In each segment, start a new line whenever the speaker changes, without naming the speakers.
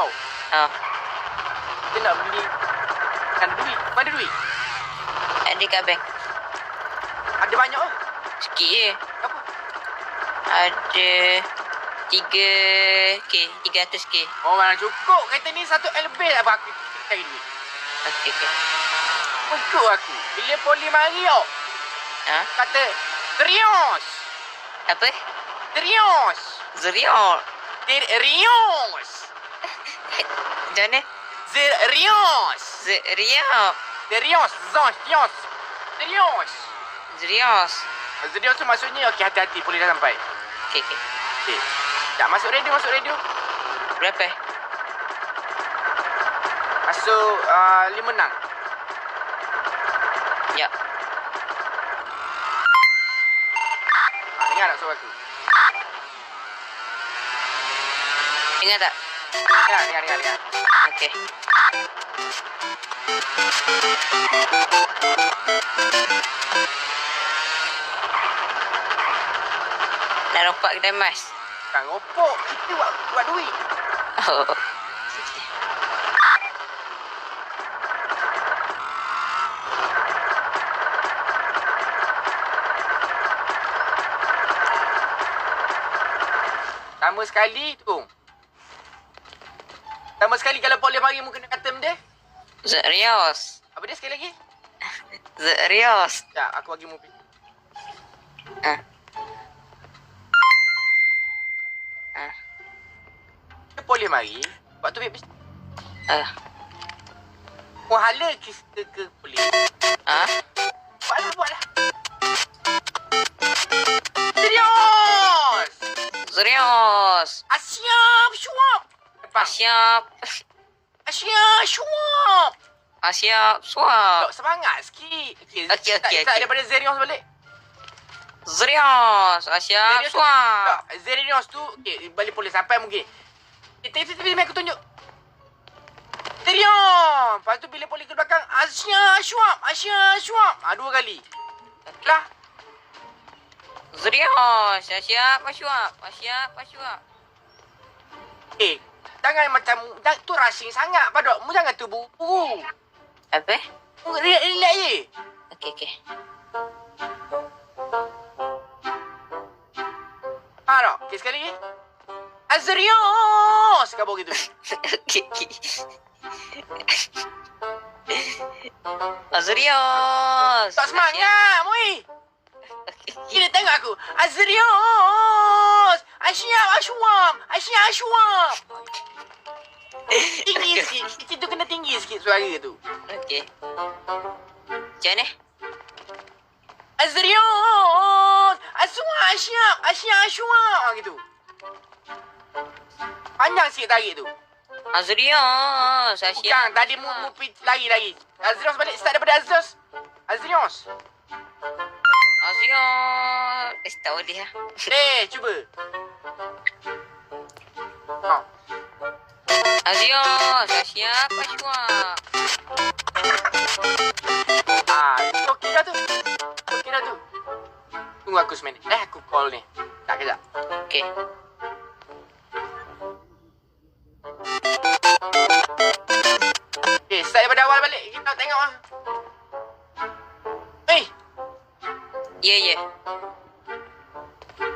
tau.
Ha.
Kita nak beli kan duit. Mana duit?
Ada kat bank.
Ada banyak ah.
Sikit je.
Apa?
Ada tiga k, tiga ratus k.
Oh, mana cukup. Kereta ni satu M lebih lah aku cari duit.
Okey okey.
Cukup aku. Bila poli mari tau.
Ha?
Kata, Terios.
Apa?
Terios.
Zuriol.
Terios.
Macam mana?
Zerios.
Zuriol.
Terios. Zos. Terios. Terios.
Zurios.
Zerios tu maksudnya, okey hati-hati poli dah sampai.
Okey okey.
Okey. Tak masuk radio, masuk radio.
Berapa?
Masuk uh, lima enam.
Ya.
Ha, dengar tak suara aku?
Dengar tak?
Dengar, dengar, dengar. dengar.
Okey. Nak rompak kedai emas.
Kan ropok. Kita buat, buat duit.
Oh.
Pertama sekali tu. Pertama sekali kalau boleh mari mu kena kata benda.
Zurios.
Apa dia sekali lagi?
Zurios.
Sekejap, aku bagi mu pergi.
Ha. Ha.
Dia boleh mari. Buat tu baik
Ah.
Mu hala kita ke polis.
Ha?
Buatlah, buatlah. Serius!
Zurios.
Asyap, syuap. Lepas.
Siap. Ah, siap. Suap.
Dok, semangat sikit. Okey,
Okey, okey, okey.
daripada Zerios balik.
Ah, siap.
Zerios tu-
Suap.
tak, Zerios tu, okey, balik polis sampai mungkin. Eh, tapi tapi aku tunjuk. Zerios. Lepas tu bila polis ke belakang, Asya, syuap, Asya, syuap. Ah, dua kali. Lah,
Zurios. Ah, siap. Ah, suap. Ah, siap. Ah, suap.
eh, jangan macam, jangan, tu rushing sangat, Padok. Mu jangan tu buru.
Apa?
Mu relax, relax je.
Okey, okey.
Ha, tak? Okey, sekali lagi. Azrios. Kabur gitu.
Okey, okey. Zurios.
Tak semangat, Mui. Kira tengok aku. Azrios. Asyap, asyuam. Asyap, asyuam. Tinggi sikit. Tu kena tinggi sikit suara tu.
Okey. Macam mana?
Azrios. Aswa, asyap. Asyap, asyuam. Ah, gitu. Panjang sikit tarik tu.
Zurios. Ah, siap.
Bukan, tadi mu, mu lari lagi. Azrios balik. Start daripada Azrios. Azrios.
Ah, Zurios. Eh, tak boleh lah.
Eh, cuba. Ha.
Ah, Zurios. Ah, siap. Ah,
okey dah tu. Okey dah tu. Tunggu aku seminit. Eh, aku call ni. Tak kejap.
Okey.
Okay, start daripada awal balik. Kita tengok ah. Eh,
Ya, ya.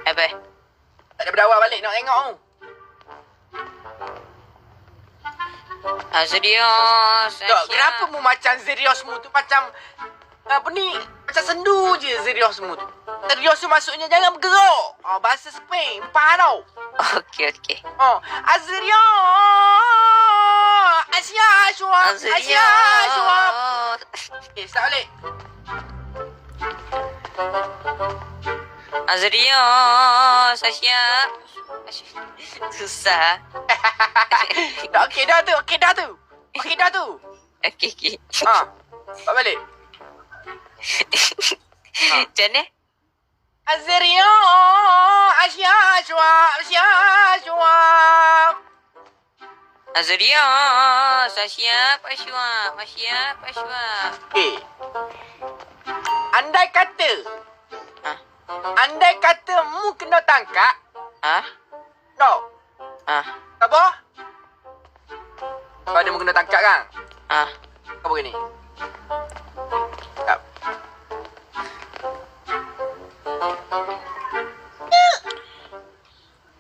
Apa?
start daripada awal balik. Nak tengok tu.
Ah,
Dok,
siap.
kenapa mu macam Zerios mu tu macam apa ni? Macam sendu je Zerios mu tu. Zerios tu maksudnya jangan bergerak. Oh, bahasa Spain. Faham tau?
Okey, okey.
Oh, Azrios. Asia, Ashwa.
Ah,
Asia, Ashwa. Okay, start balik.
Ah, Zurios. Ah. Susah.
dah okey dah tu, okey dah tu. Okey dah tu.
Okey, okey.
Ha. Buat balik.
Macam mana?
Azrio, Asia, Ashwa, Asia, Ashwa.
Suap. Ah, siap. Ah, suap.
Okey. Andai kata,
Ah,
andai kata mu kena tangkap,
ah,
no.
ah.
Apa? Kau ada menggunakan tangkap kan?
Ah,
Kau begini. Tak.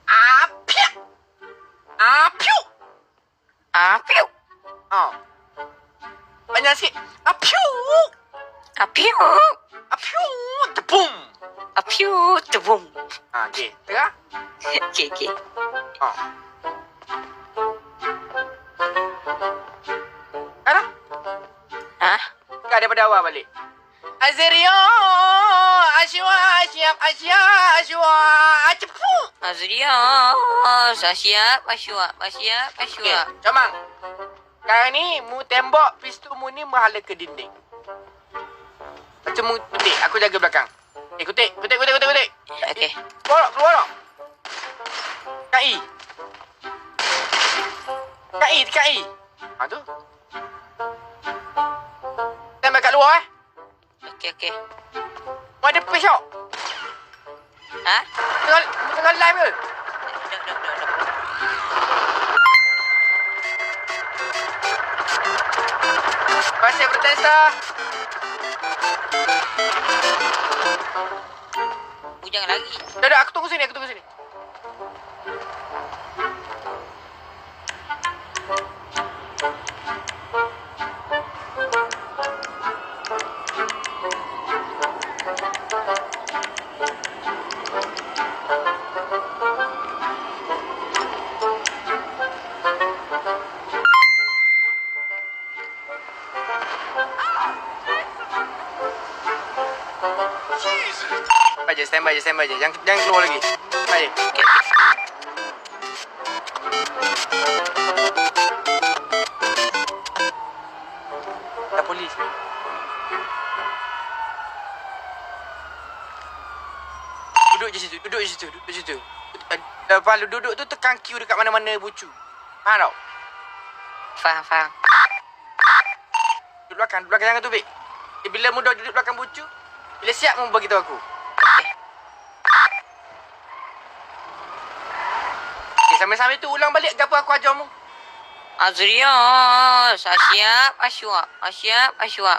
Apiu. Apiu.
apiu.
Oh. Banyak sikit. Apiu.
Apiu.
Apiu. Tepung.
Apiu. Tebum.
Okey. Tengah.
Okey, okey.
Balik. Azrio, Asywa, Asyap, Asya, Asywa, Acepu.
Azria. Siap, Asyua. Siap,
Okay,
Asyua.
Comang. Sekarang ni, mu tembok pistol mu ni menghala ke dinding. Macam mu kutik, aku jaga belakang. Eh, kutik, kutik, kutik, kutik, kutik.
Okey.
Keluar keluar E, tekan E. Ha, tu. Luar eh.
Okey, okey.
Mu ada pace tak?
Ha?
Tengah, tengah live ke? Terima
jangan lagi.
Dah, dah, aku tunggu sini, aku tunggu sini. Je, je, stand by je. Jangan, jangan keluar lagi.
Okey, okey.
Tak polis. Duduk je situ, duduk je situ, duduk je situ. Lepas lu duduk tu tekan Q dekat mana-mana bucu. Faham tak?
Faham, faham.
Duduk belakang, duduk belakang jangan tubik. Eh, bila mu dah duduk belakang bucu, bila siap mu bagi tahu aku. Okay, sambil-sambil tu ulang balik apa aku ajar mu.
Azria. Siap, Asyua. Siap, Asyua.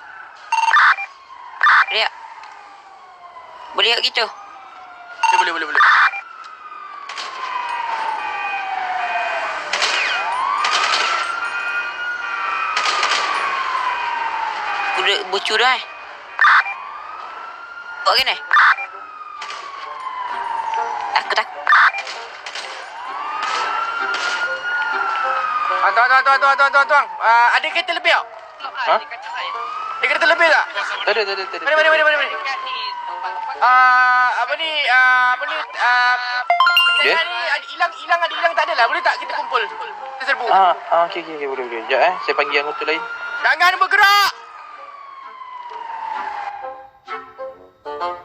Lihat. Boleh tak gitu?
Boleh, boleh, boleh, boleh.
Udah bocor dah eh. Buat kena?
Ah, tuan, tuan, tuan, tuan, tuan, tuan, tuan. Ah, ada kereta lebih tak?
Ha?
Ada kereta lebih tak?
Tak ada, tak ada, tak ada.
Mana, mana, mana, mana, mana? Ah, apa ni? Ah, apa ni? Ah, ni ada hilang, hilang ada hilang tak adalah. Boleh tak kita kumpul? Kita serbu.
Ah, ah, okey, okey, okey, boleh, boleh. Sekejap eh. Saya panggil anggota lain.
Jangan bergerak.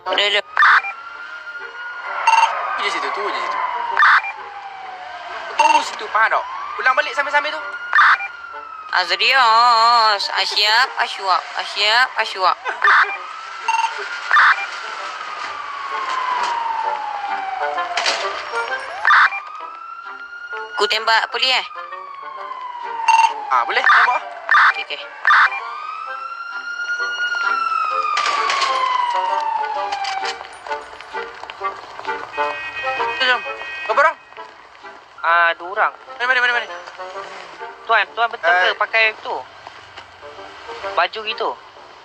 Udah.
Tu je situ, tu je situ. Tunggu situ, faham tak? Ulang balik sambil-sambil tu.
Azria. Siap, Asyua. Siap, Asyua. Ku tembak polis eh?
Ah, boleh? Tembak.
Okey, okey.
Jom. Berapa orang?
Ah, dua orang.
Mana, mana, mana, mana?
Tuan, tuan betul
Eh.
ke pakai tu? Baju gitu.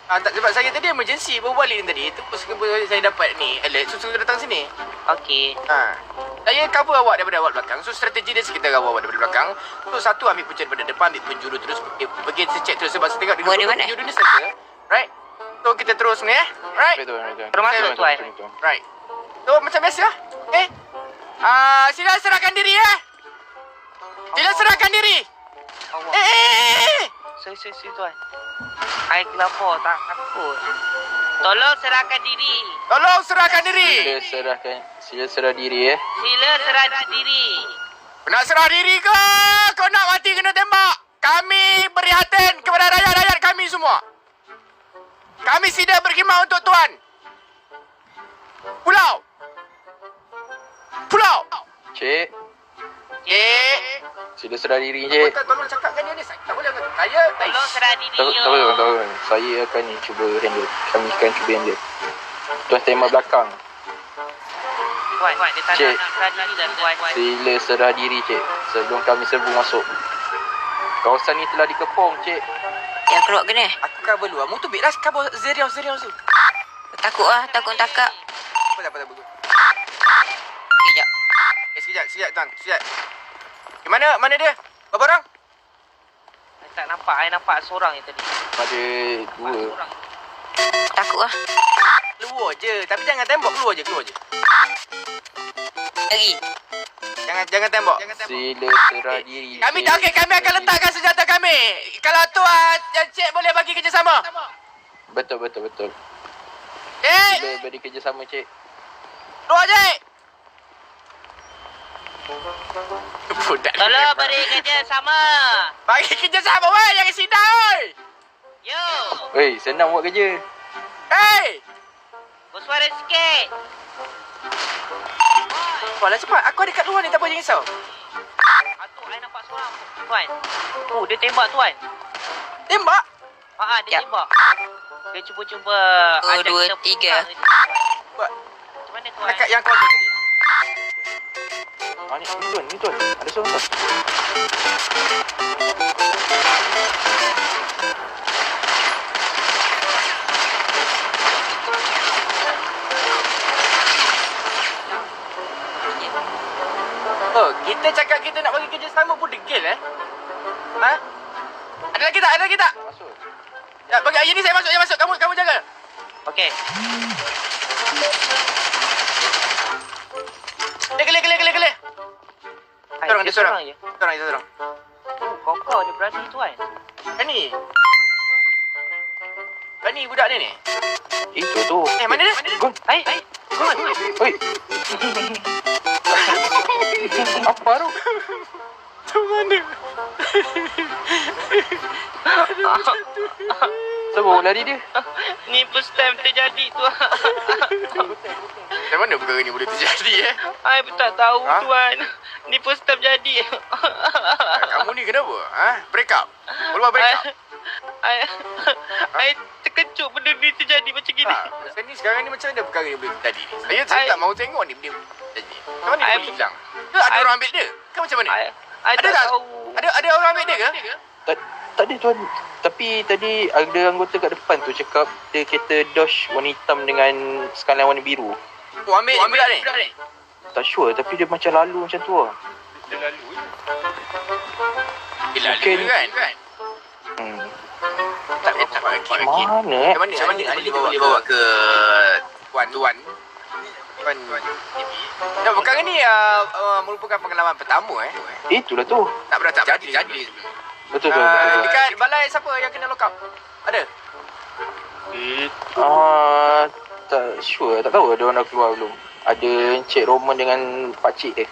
Ah, tak, sebab saya tadi emergency baru balik ni tadi. Tu pun saya dapat ni alert. So, saya datang sini.
Okey.
Ha. Saya cover awak daripada awal belakang. So, strategi dia kita cover awak daripada belakang. So, satu ambil punca daripada depan, ambil penjuru terus. Pergi, pergi check terus. Sebab saya tengok dulu
mana?
penjuru ni selesa. Right? So, kita terus ni eh. Right?
Betul, betul.
Termasuk,
Betul,
tuan.
Right. So, macam biasa. Okay? Ah, sila serahkan diri eh. Sila serahkan diri.
Allah.
Eh, eh, eh, eh.
Sorry, sorry, sorry, tuan. Air kelapa, tak takut. Tolong serahkan diri.
Tolong serahkan diri.
Sila serahkan, sila serah diri eh.
Sila serahkan diri.
Nak serah diri ke? Kau nak mati kena tembak? Kami prihatin kepada rakyat-rakyat kami semua. Kami sida berkhidmat untuk Tuan. Pulau. Pulau.
Cik,
Eh.
sila serah diri, cik.
Tolong cakapkan dia ni. Tak boleh. Saya
Tolong serah diri
Tak
yo.
tak apa, tak apa. Saya akan ni cuba handle. Kami akan cuba handle. Tuan tembak belakang.
Tuan, dia tak
Cik.
nak serah diri dah tuan.
Sila serah diri, cik. Sebelum kami serbu masuk. Kawasan ni telah dikepung, cik.
Yang keluar kena.
Aku cover lu. Mu tu bit lah cover Zerion Zerion tu.
Takut lah. Takut takak.
Apa tak apa tak apa.
Sekejap.
Eh sekejap, sekejap tuan, sekejap. Di mana mana dia? Berapa orang?
I tak nampak, I nampak seorang je tadi.
Ada dua.
Seorang.
Takut lah.
Keluar je. Tapi jangan tembak keluar je, keluar je.
Lagi.
Jangan jangan tembak. Jangan
Sila serah diri.
Kami tak okey, kami akan letakkan senjata kami. Kalau tu ah cik boleh bagi kerjasama.
Betul, betul, betul.
Cik,
Sila beri kerjasama, cik.
keluar cik. Budak.
Tolong beri kerja sama.
Bagi kerjasama weh, jangan sidang oi.
Yo.
Weh, senang buat kerja.
Hey!
Bersuara sikit.
Walah cepat. Aku ada kat luar ni, tak apa jangan risau.
Atuk, I nampak seorang. Tuan. Oh, dia tembak tuan.
Tembak.
Ha, dia
Jap.
tembak. Dia cuba-cuba ajak
dua, tiga.
pulang ni, tuan.
Buat.
Macam mana tuan?
Dekat yang kau tu tadi.
Ah, ni, tuan, ni tuan. Ada seorang tuan.
Oh, kita cakap kita nak bagi kerjasama pun degil eh. Ha? Ada lagi tak? Ada lagi tak?
Masuk.
Ya, bagi ayah ni saya masuk, saya masuk. Kamu kamu jaga.
Okey.
Kelih, kelih, kelih, kelih.
Hai, dia
dia seorang.
seorang je.
Seorang, dia seorang.
Oh, kau-kau dia berani tuan.
Kan ni? Kan ni budak ni ni?
Itu tu.
Eh, mana dia? Mana dia?
Gun,
Hai, hai.
Gun.
oi. Apa tu?
Tu mana?
Siapa bawa lari dia?
Ni first time terjadi tuan.
Macam mana perkara ni boleh terjadi eh?
I pun tak tahu
Ha?
tuan. Ni first time jadi.
Kamu ni kenapa? Ha? Break up? Boleh break up?
I, I terkejut benda ni terjadi macam gini.
Tak, pasal ni sekarang ni macam mana perkara ni boleh terjadi ni? Saya, saya
I-
tak mahu tengok ni benda terjadi. Macam mana dia
I-
boleh hilang? Ke ada
I-
orang ambil dia? Ke macam mana?
I, I
Ada
tak tahu.
Ada ada orang ambil dia ke?
Tak, tak ada tuan. Tapi tadi ada anggota kat depan tu cakap dia kereta Dodge warna hitam dengan sekalian warna biru.
Oh, ambil, ambil budak ni?
Tak sure tapi dia macam lalu macam tu lah.
Dia lalu je. Dia lalu
Mungkin-
kan? kan?
Hmm.
Tak apa apa lagi.
Mana eh?
Macam mana? Macam mana boleh dibawa, dibawa ke tuan tuan tuan Ya, perkara ni uh, uh, merupakan pengalaman pertama eh.
Itulah tu.
Tak pernah tak jadi jadi.
Betul tu.
Uh,
betul tu.
dekat balai siapa yang kena lock up? Ada?
Ah, tak sure. Tak tahu ada orang dah keluar belum. Ada Encik Roman dengan Pakcik eh.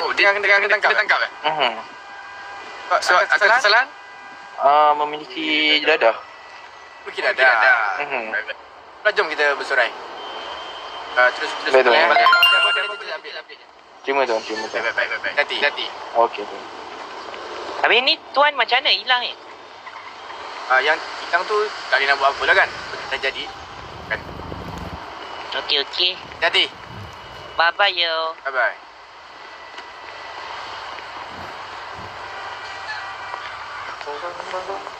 Oh, dia kena kena tangkap. Kena tangkap eh?
Hmm.
So, atas kesalahan?
Ah, memiliki dadah.
Mungkin ada.
Mhm.
Nah, jom kita bersorai. Uh, terus terus eh? kita ambil ambil.
Terima tuan, terima tuan.
Baik baik baik baik. Nanti nanti.
Okey tuan.
Habis ni tuan macam mana hilang ni?
Uh, yang hilang tu tak boleh nak buat apa lah kan? Dah jadi. Kan?
Okey, okey.
Nanti.
Bye-bye yo.
Bye bye.
Hello,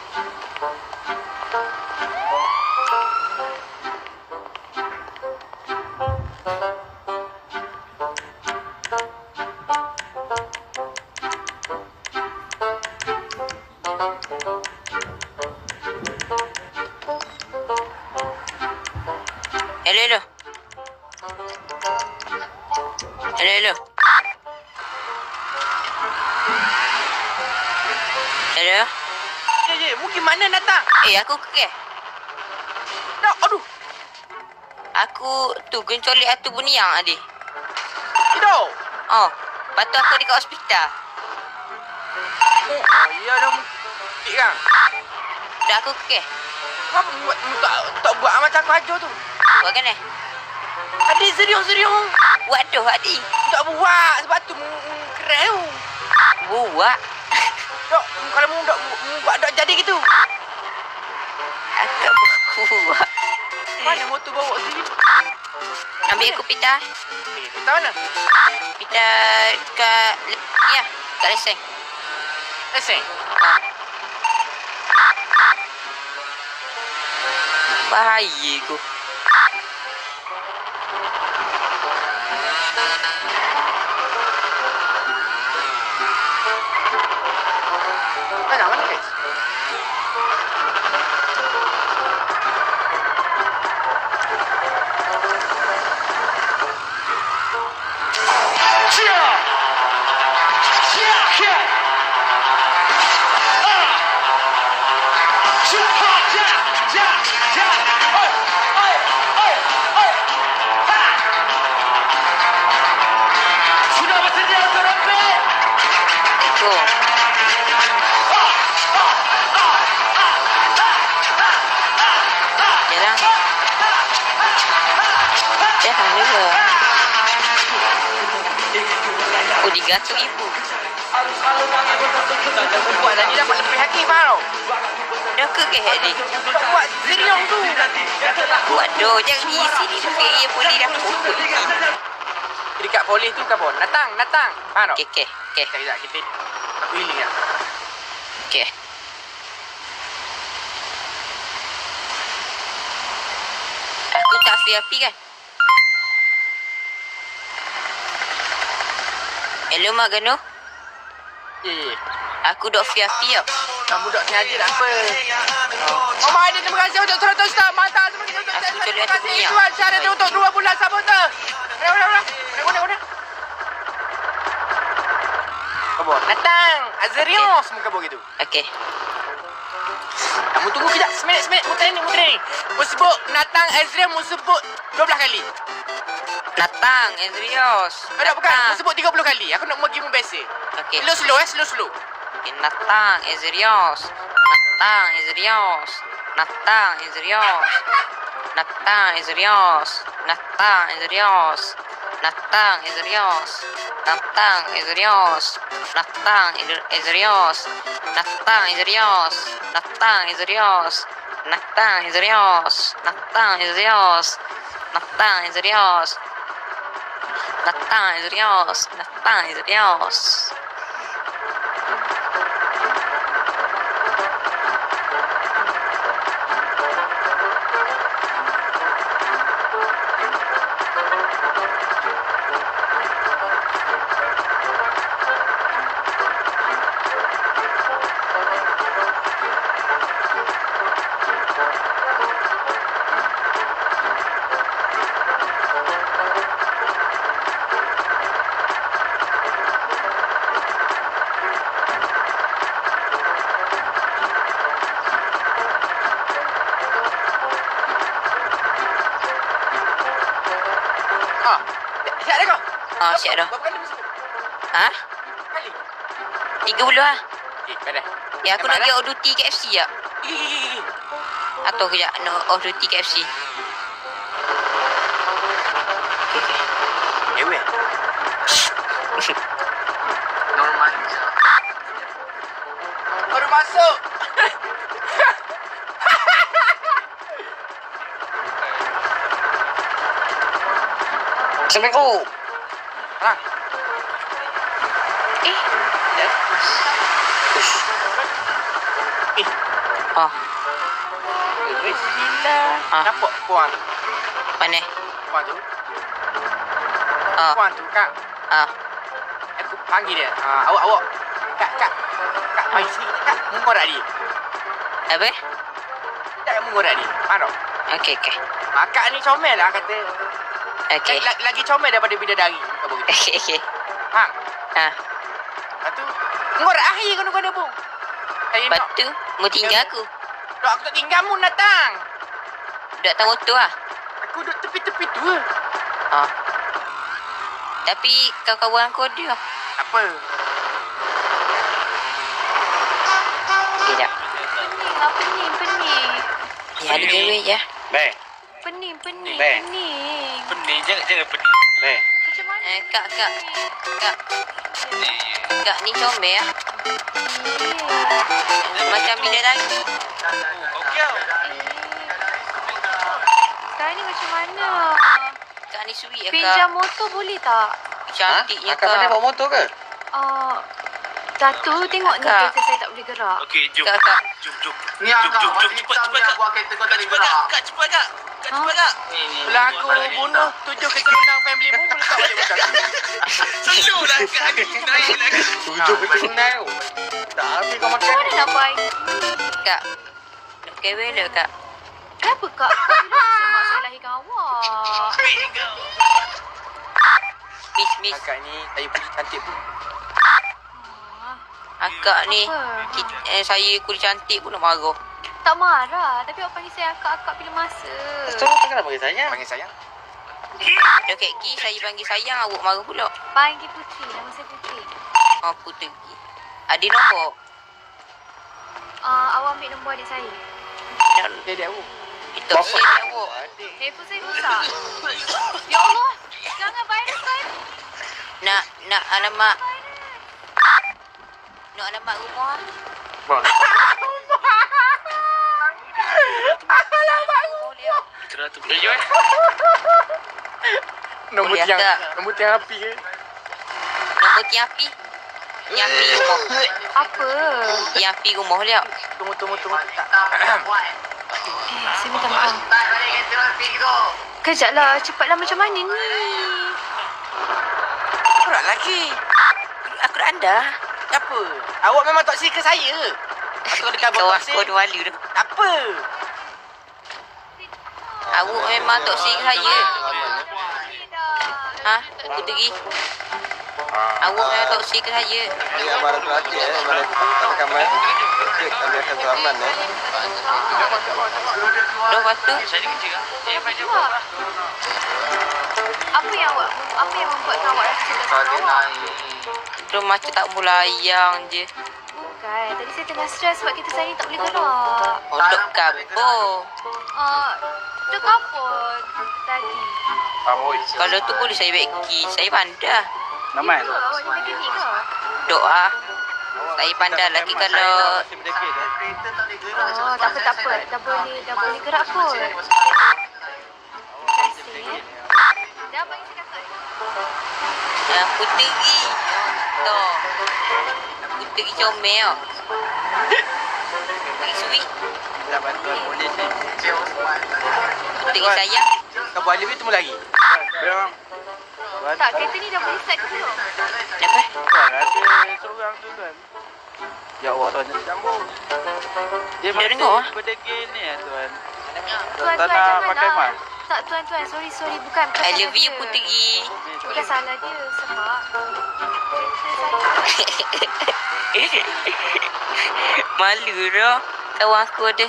Aku ke?
Tak, aduh.
Aku tu gencolik atu buniang tadi.
Tidak.
Oh, lepas tu aku dekat hospital.
Oh, ya dah mungkin kan.
Dah aku ke?
Kau buat tak tak buat macam aku ajar tu.
Buat kan eh?
Adik serius-serius.
Waduh, Adi.
Tak buat sebab tu keren tu.
Buat.
Tak Kalau mu mu buat dak jadi gitu.
Akak berkuat.
Mana motor bawa tu?
Ambil aku pita.
Kita mana?
Pita kat... Ni lah. Kat lesen.
Lesen.
Ha. Bahaya aku. Itu. Jalan. Jalan juga. Oh, digantung ibu.
Buat tadi dapat lebih hati faham?
Dah ke ke hari?
Buat serius tu.
Buat doh. Jangan di sini. Pakai ia boleh dah pukul.
Dekat polis tu kan bon. Datang, datang. Faham tak?
Okey. Okey,
Sekejap, sekejap. Kita aku healing lah.
okey. Aku tak VIP kan? Hello, Mak Gano.
Ya, ya.
Aku dok VIP tau.
Kamu dok sengaja tak apa. Oh. Mama ada terima kasih untuk 100 star. Mata semua untuk
Aku
terima kasih. untuk 2 bulan sahabat. Udah, udah, udah. Kamu datang. Azrios muka bau gitu.
Okey.
Kamu tunggu kejap. Seminit, seminit. Muter ni, muter ni. Mu sebut Natang Azriel, mu sebut 12 kali.
Natang, Ezrios.
Ada bukan? Mu sebut 30 kali. Aku nak bagi mu biasa.
Okey.
Slow, slow eh. Slow, slow.
Okay, Natang, Ezrios. Natang, Ezrios. Natang, Ezrios. Natang, Ezrios. Natang, Ezrios. Natang, Ezrios. Natang, Ezrios. Natang, Ed- Ezrios. Natang, Ezrios. Natang, Ezrios. Natang, Ezrios. Natang, Ezrios. Natang, Ezrios. Natang, Ezrios. Natang, Ezrios.
Ha.
Ah, siap dah. Ha?
Kali.
30 lah.
Okey, dah.
Ya aku nak pergi off duty KFC
gigi.
Atau kejap nak off duty KFC. Okay, okay.
Eh, weh. Normal. Baru masuk.
Assalamualaikum.
Ha.
Eh.
Eh,
Oh,
gila.
Ah.
Nampak puan tu?
mana?
Puan tu?
Ah,
Puan tu, Kak.
ah.
Aku panggil dia. Ah, awak, awak. Kak, Kak. Kak, mari sini. Kak, mengorak dia.
Apa?
Kak, mengorak dia. Faham tak?
Okey, okey.
Ah, ni comel lah kata.
Okey.
Lagi, lagi comel daripada bidadari. Kau.
Okey, okey.
Faham?
Ha.
Lepas tu, mengorak akhir kau nak. Saya
Lepas
nak.
tu, mau tinggal aku.
Dok, aku tak tinggal mu datang.
Duduk atas motor lah.
Aku duduk tepi-tepi tu.
Ha. Tapi kawan-kawan aku ada.
Apa?
Tidak.
Pening lah, pening, pening.
Ya, ada gawe je.
Bang,
Pening, pening, pening.
pening jangan jangan pening.
Mana?
Eh, kak, kak. Kak. Kak ni comel lah.
Eh,
lagi.
Okey.
Sekarang ni macam mana?
Kak ni sweet ya
Pinjam
kak.
motor boleh tak?
Cantiknya
Akak pandai
kak.
bawa motor ke?
Uh, satu tengok ni kereta saya tak boleh gerak.
Okey, jom.
Kak kak.
Jom, jom.
Ni
Jom,
agak
jom, jom. Cepat, cepat, Kak. Cepat. Kak. Kak, cepat, Kak.
Ha?
cepat, Kak.
Pelaku bunuh tujuh keturunan family mu boleh tak balik macam tu.
Selalu lah, Kak. Ni naik Kak.
Tujuh keturunan tu. Tak habis kau
Macam
makan.
mana nak buat?
Kak. Nak kewel lah kak.
Kenapa kak? Semak saya lahirkan awak.
Miss, miss.
Akak ni saya puji cantik pun.
Akak ni. Kita, eh, saya kulit cantik pun nak marah.
Tak marah. Tapi awak panggil saya akak-akak bila masa.
So, kenapa panggil saya?
Panggil sayang.
Dekat Gi, saya panggil sayang, awak marah pula.
Panggil Putri. Nama saya Putri.
Oh, putih Gi. Ada nombor?
Uh, awak ambil nombor adik saya.
Nak-
Dia dia aku.
Itu saya ni awak.
Handphone saya rosak. Ya Allah. Jangan virus kan.
Nak, nak alamat. Nak alamat rumah.
Bang.
Tu.
Tujuh eh.
Nombor tiang.
tak?
Nombor tiang api ke?
Nombor tiang api. Tiang api rumah.
Apa?
Tiang api rumah dia.
Tunggu, tunggu, tunggu. Tak.
Eh, saya minta maaf. Kejaplah. Cepatlah macam mana ni?
Berat lagi.
Aku dah anda.
Apa? Awak memang tak suka saya. Aku dekat
Kau
bawah
aku ada malu dah.
Apa?
Awak memang tak sih saya. Ha? Puteri. Awak memang tak sih saya.
Ini amaran terakhir eh, amaran rekaman. Cek kami akan selamat eh.
Dah tu.
Saya kecil.
Awak. Apa yang awak apa yang membuatkan awak rasa tak awak?
Macam tak mulayang je.
Bukan. Tadi saya tengah stres sebab kita saya ni tak boleh gerak.
Untuk kabur.
Uh, dah kapur tadi.
Kalau tu boleh saya beki. Saya pandai.
Naman. Ni mekanik ke?
Doa. Saya pandai lagi kalau
eh.
Oh, tak apa, tak apa. Dah boleh, dah boleh gerak pun. Terima kasih. Dah panggil saya kakak.
uh, puteri. Contoh. Puteri comel. Puteri sweet.
Dah bantuan polis ni.
Puteri sayang.
Kau buat lebih temu lagi.
Tak, kereta ni dah boleh start ke belum?
Apa?
tuan ada seorang tu tuan. Ya Allah tuan jangan sambung. Dia
Dia dengar, ah?
berdekit ni eh tuan.
Tuan,
Tak
tuan,
nak pakai
lah.
mas.
Tak, tuan, tuan. Sorry, sorry. Bukan, bukan
I love you. Puteri.
Bukan salah dia sebab saya
Malu dah. Kawan aku ada.